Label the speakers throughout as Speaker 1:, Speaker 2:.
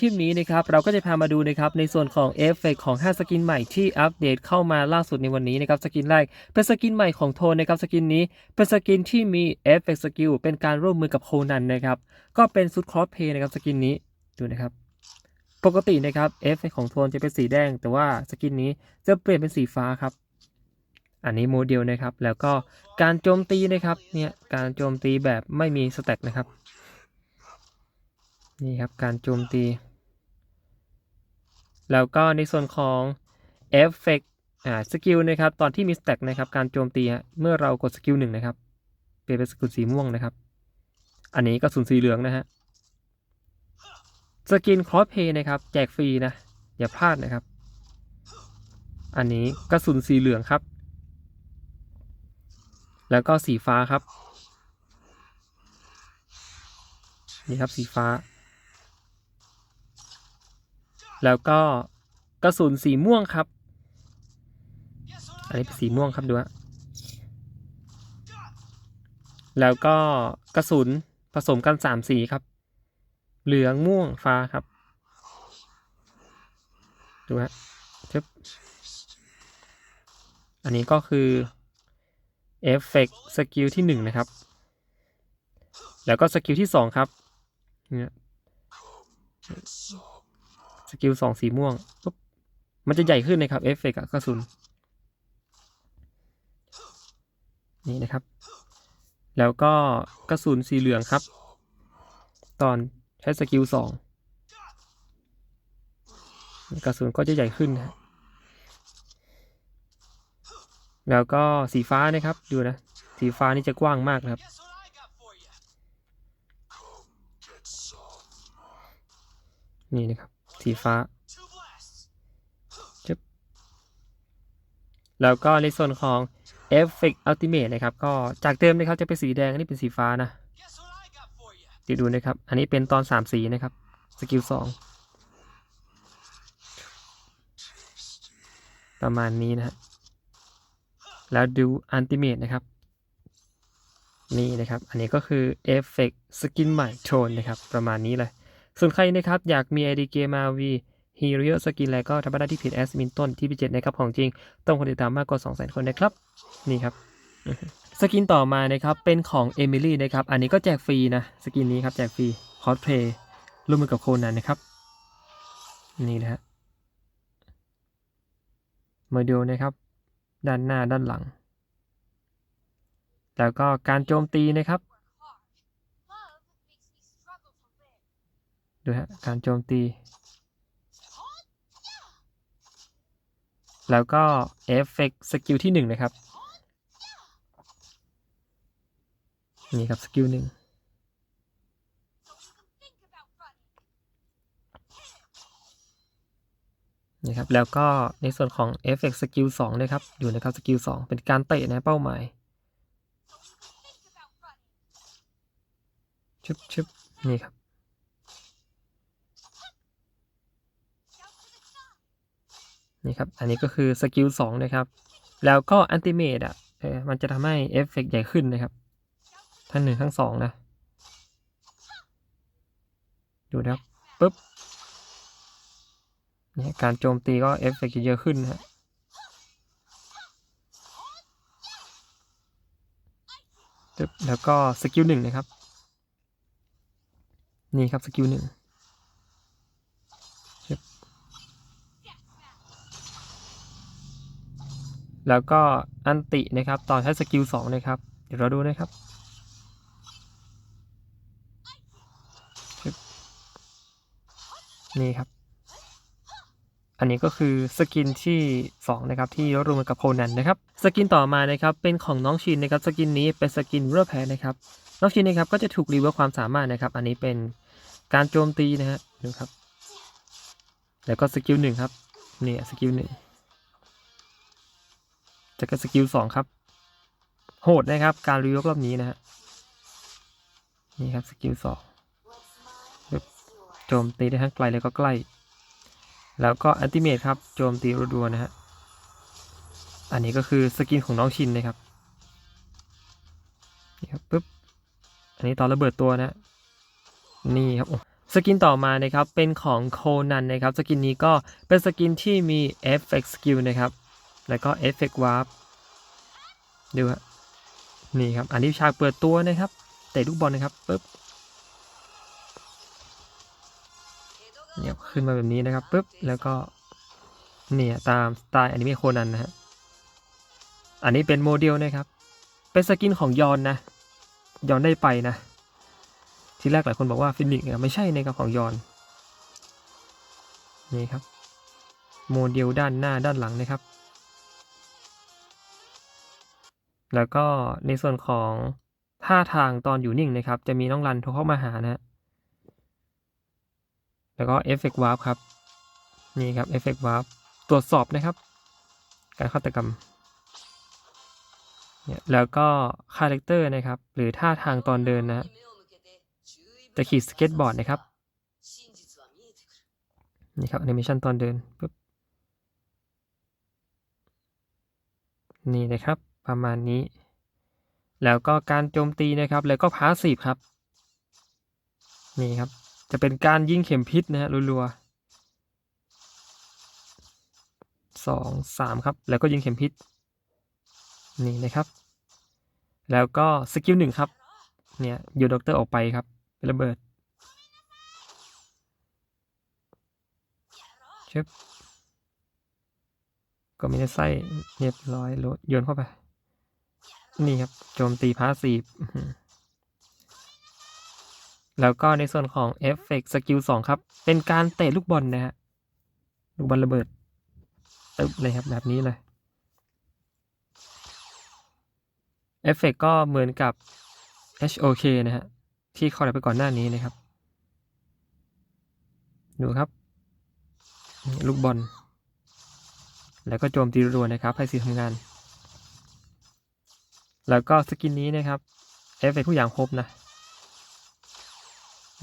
Speaker 1: คลิปนี้นะครับเราก็จะพามาดูนะครับในส่วนของเอฟเฟกของ 5 สกินใหม่ที่อัปเดตเข้ามาล่าสุดในวันนี้นะครับสกินแรกเป็นสกินใหม่ของโทนนะครับสกินนี้เป็นสกินที่มีเอฟเฟกสกิลเป็นการร่วมมือกับโคนันนะครับก็เป็นซุดครอสเพย์นะครับสกินนี้ดูนะครับปกตินะครับเอฟเฟกของโทนจะเป็นสีแดง แต่ว่าสกินนี้จะเปลี่ยนเป็นสีฟ้าครับ อันนี้โมเดลนะครับแล้วก็การโจมตีนะครับเนี่ยการโจมตีแบบไม่มีสแต็กนะครับนี่ครับการโจมตี แล้วก็ในส่วนของเอฟเฟกอ่าสกิลนะครับตอนที่มีสแต็กนะครับการโจมตีเมื่อเรากดสกิลหนึ่งนะครับเปลี่ยนเป็นสกิลสีม่วงนะครับ อันนี้กระสุนสีเหลืองนะฮะสกินครอสเพย์นะครับแจกฟรีนะ อย่าพลาดนะครับ อันนี้กระสุนสีเหลืองครับ แล้วก็สีฟ้าครับ นี่ครับสีฟ้า แล้วก็กระสุนสีม่วงครับอันนี้เป็นสีม่วงครับดูฮะแล้วก็กระสุนผสมกันสามสีครับ เหลืองม่วงฟ้าครับ ดูฮะจึ๊บอันนี้ก็คือเอฟเฟกสกิลที่หนึ่งนะครับ แล้วก็สกิลที่สองครับเนี่ย สกิลสองสีม่วงปุ๊บมันจะใหญ่ขึ้นนะครับเอฟเฟกต์กระสุนนี่นะครับ แล้วก็กระสุนสีเหลืองครับ ตอนใช้สกิลสองกระสุนก็จะใหญ่ขึ้นนะแล้วก็สีฟ้านะครับดูนะ สีฟ้านี่จะกว้างมากนะครับ นี่นะครับ สีฟ้าแล้วก็ในส่วนของ Effect Ultimate นะครับ ก็จากเดิมนะครับจะเป็นสีแดง อันนี้เป็นสีฟ้านะเดี๋ยวดูนะครับ อันนี้เป็นตอนสามสีนะครับ สกิลสองประมาณนี้นะฮะ แล้วดู Ultimate นะครับ นี่นะครับ อันนี้ก็คือ Effect สกินใหม่โทนนะครับ ประมาณนี้เลย ส่วนใครนะครับอยากมี ID เกม RV Hero สกินอะไรก็ทำได้ที่เพจแอสมินต้นที่พีเจ็ดนะครับของจริง ต้องคนติดตามมากกว่า2 0 0 0 0 0 คนนะครับ นี่ครับ สกินต่อมานะครับ เป็นของเอมิลี่นะครับ อันนี้ก็แจกฟรีนะ สกินนี้ครับแจกฟรีคอสเพลย์ร่วมมือกับโคนันนะครับ นี่นะฮะมาดูนะครับ ด้านหน้าด้านหลัง แล้วก็การโจมตีนะครับ ดูฮะการโจมตี แล้วก็เอฟเฟกสกิลที่หนึ่งนะครับ นี่ครับสกิลหนึ่งนี่ครับ แล้วก็ในส่วนของเอฟเฟกสกิลสองนะครับ อยู่นะครับสกิลสองเป็นการเตะนะเป้าหมายชึบชึบนี่ครับ นี่ครับ อันนี้ก็คือสกิลสองนะครับ แล้วก็อันติเมตอะเออมันจะทำให้เอฟเฟกใหญ่ขึ้นนะครับ ทั้งหนึ่งทั้งสองนะ ดูนะครับปุ๊บนี่การโจมตีก็เอฟเฟกจะเยอะขึ้นนะฮะแล้วก็สกิลหนึ่งนะครับ นี่ครับสกิลหนึ่ง แล้วก็อันตินะครับตอนใช้สกิลสองนะครับ เดี๋ยวเราดูนะครับนี่ครับ อันนี้ก็คือสกินที่สองนะครับ ที่รวมกับโคนันนะครับ สกินต่อมานะครับเป็นของน้องชินนะครับ สกินนี้เป็นสกินเรือแพ้นะครับ น้องชินนะครับก็จะถูกรีเวิร์ความสามารถนะครับ อันนี้เป็นการโจมตีนะฮะดูครับ แล้วก็สกิลหนึ่งครับนี่สกิลหนึ่ง จากสกิลสองครับ โหดนะครับ การรีวิวรอบนี้นะฮะ นี่ครับสกิลสองโจมตีได้ทั้งไกลแล้วก็ใกล้ แล้วก็อันติเมทครับ โจมตีรัวๆนะฮะ อันนี้ก็คือสกินของน้องชินนะครับ นี่ครับปึ๊บ อันนี้ตอนระเบิดตัวนะฮะนี่ครับสกินต่อมานะครับ เป็นของโคนันนะครับ สกินนี้ก็เป็นสกินที่มี Effect Skill นะครับ แล้วก็ Effect Warp ดูฮะนี่ครับ อันนี้ฉากเปิดตัวนะครับ เตะลูกบอลนะครับปึ๊บเนี่ยขึ้นมาแบบนี้นะครับปึ๊บแล้วก็เนี่ยตามสไตล์อนิเมะโคนันนะฮะอันนี้เป็นโมเดลนะครับ เป็นสกินของยอนนะ ยอนได้ไปนะ ทีแรกหลายคนบอกว่าฟินิกซ์เนี่ยไม่ใช่นะครับของยอน นี่ครับ โมเดลด้านหน้าด้านหลังนะครับ แล้วก็ในส่วนของท่าทางตอนอยู่นิ่งนะครับ จะมีน้องรันโทรเข้ามาหานะฮะแล้วก็เอฟเฟกต์วาร์ปครับ นี่ครับเอฟเฟกต์วาร์ปตรวจสอบนะครับ การฆาตกรรมเนี่ยแล้วก็คาแรคเตอร์นะครับ หรือท่าทางตอนเดินนะฮะจะขี่สเก็ตบอร์ดนะครับนี่ครับแอนิเมชันตอนเดินปุ๊บนี่นะครับ ประมาณนี้ แล้วก็การโจมตีนะครับ แล้วก็พาสซีฟครับ นี่ครับ จะเป็นการยิงเข็มพิษนะฮะรัวๆสองสามครับ แล้วก็ยิงเข็มพิษ นี่นะครับ แล้วก็สกิลหนึ่งครับ เนี่ยโยนด็อกเตอร์ออกไปครับเป็นระเบิดชึบก็ม่ได้ไส้เรียบร้อยโยนเข้าไป นี่ครับโจมตีพาสซีฟแล้วก็ในส่วนของเอฟเฟกต์สกิลสองครับ เป็นการเตะลูกบอลนะฮะ ลูกบอลระเบิดตึ๊บเลยครับ แบบนี้เลยเอฟเฟกต์ก็เหมือนกับ HOK นะฮะ ที่เขาได้ไปก่อนหน้านี้นะครับ ดูครับ ลูกบอล แล้วก็โจมตีรัวนะครับ ให้สีทำงาน แล้วก็สกินนี้นะครับเอฟเฟกทุกอย่างครบนะ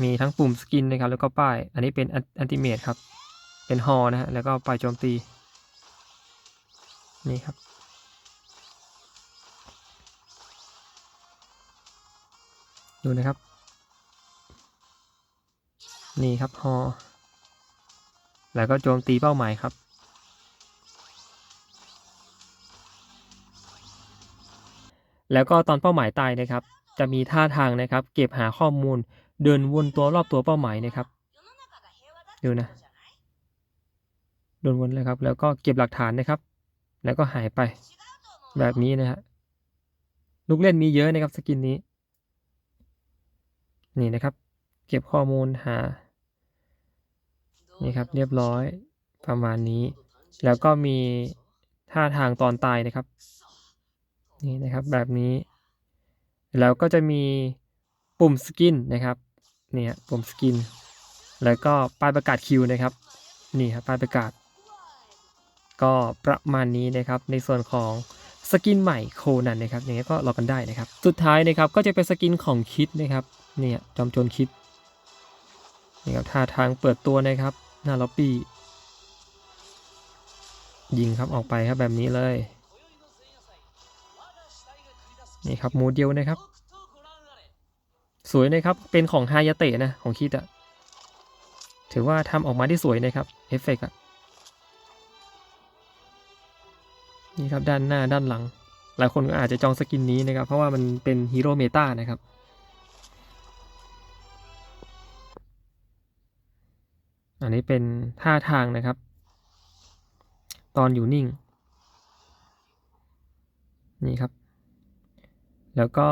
Speaker 1: มีทั้งปุ่มสกินนะครับ แล้วก็ป้าย อันนี้เป็นอันติเมตครับ เป็นฮอนะฮะ แล้วก็ป้ายโจมตี นี่ครับ ดูนะครับ นี่ครับฮอแล้วก็โจมตีเป้าหมายครับ แล้วก็ตอนเป้าหมายตายนะครับ จะมีท่าทางนะครับ เก็บหาข้อมูล เดินวนตัวรอบตัวเป้าหมายนะครับ ดูนะ เดินวนเลยครับ แล้วก็เก็บหลักฐานนะครับ แล้วก็หายไป แบบนี้นะฮะ ลูกเล่นมีเยอะนะครับสกินนี้ นี่นะครับ เก็บข้อมูลหา นี่ครับ เรียบร้อยประมาณนี้ แล้วก็มีท่าทางตอนตายนะครับ นี่นะครับแบบนี้ แล้วก็จะมีปุ่มสกินนะครับเนี่ยปุ่มสกิน แล้วก็ป้ายประกาศคิวนะครับนี่ครับป้ายประกาศ ก็ประมาณนี้นะครับในส่วนของสกินใหม่โคนันนะครับอย่างนี้ก็รอกันได้นะครับ สุดท้ายนะครับก็จะเป็นสกินของคิดนะครับเนี่ยจอมโจรคิดนี่ครับท่าทางเปิดตัวนะครับหน้าล็อบบี้ยิงครับออกไปครับแบบนี้เลย นี่ครับโมเดลนะครับ สวยนะครับ เป็นของฮายาเตะนะ ของคิดอะถือว่าทำออกมาได้สวยนะครับเอฟเฟกอะนี่ครับด้านหน้าด้านหลัง หลายคนก็อาจจะจองสกินนี้นะครับ เพราะว่ามันเป็นฮีโร่เมตานะครับอันนี้เป็นท่าทางนะครับ ตอนอยู่นิ่ง นี่ครับ แล้วก็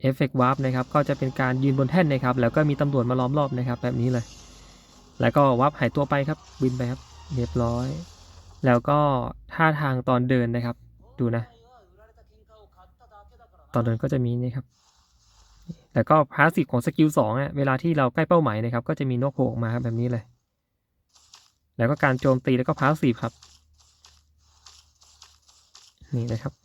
Speaker 1: เอฟเฟกต์วาร์ปนะครับก็จะเป็นการยืนบนแท่นนะครับ แล้วก็มีตำรวจมาล้อมรอบนะครับแบบนี้เลย แล้วก็วาร์ปหายตัวไปครับบินไปครับเรียบร้อย แล้วก็ท่าทางตอนเดินนะครับ ดูนะ ตอนเดินก็จะมีนี่ครับแล้วก็พาสซีฟของสกิลสองอะเวลาที่เราใกล้เป้าหมายนะครับ ก็จะมีนกโผล่ออกมาครับแบบนี้เลย แล้วก็การโจมตีแล้วก็พาสซีฟครับ นี่นะครับ ปึ๊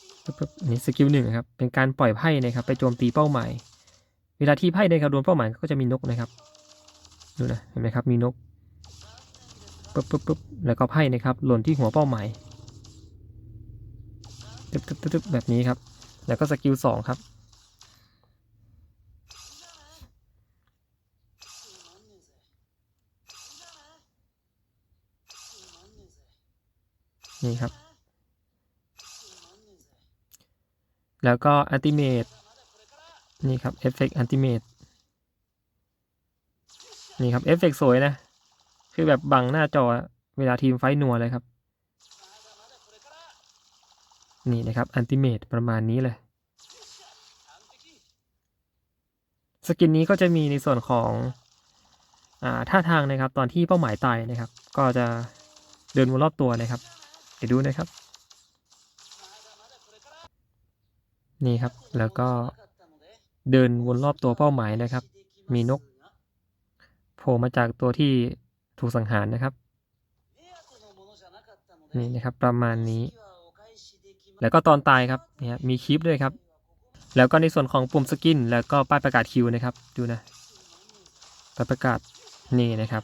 Speaker 1: บๆอั นนี้สกิลหนึ่งครับ เป็นการปล่อยไพ่นะครับ ไปโจมตีเป้าหมาย เวลาที่ไพ่นะครับโดนเป้าหมายก็จะมีนกนะครับ ดูนะ เห็นไหมครับ มีนกปึ๊บปึ๊บปึ๊บแล้วก็ไพ่นะครับ หล่นที่หัวเป้าหมายตึ๊บตึ๊บตึ๊บแบบนี้ครับ แล้วก็สกิลสองครับ นี่ครับ แล้วก็อั l ติเม e นี่ครับเอฟเฟกต์อั l ติเม e นี่ครับเอฟเฟกต์สวยนะ คือแบบบังหน้าจอเวลาทีมไฟนัวเลยครับ นี่นะครับอั l ติเม e ประมาณนี้เลย สกินนี้ก็จะมีในส่วนของอ่าท่าทางนะครับ ตอนที่เป้าหมายตายนะครับ ก็จะเดินวนรอบตัวนะครับ เดี๋ยวดูนะครับ นี่ครับ แล้วก็เดินวนรอบตัวเป้าหมายนะครับ มีนกโผล่มาจากตัวที่ถูกสังหารนะครับ นี่นะครับประมาณนี้ แล้วก็ตอนตายครับเนี่ยมีคลิปด้วยครับ แล้วก็ในส่วนของปุ่มสกิน แล้วก็ป้ายประกาศคิวนะครับ ดูนะป้ายประกาศนี่นะครับ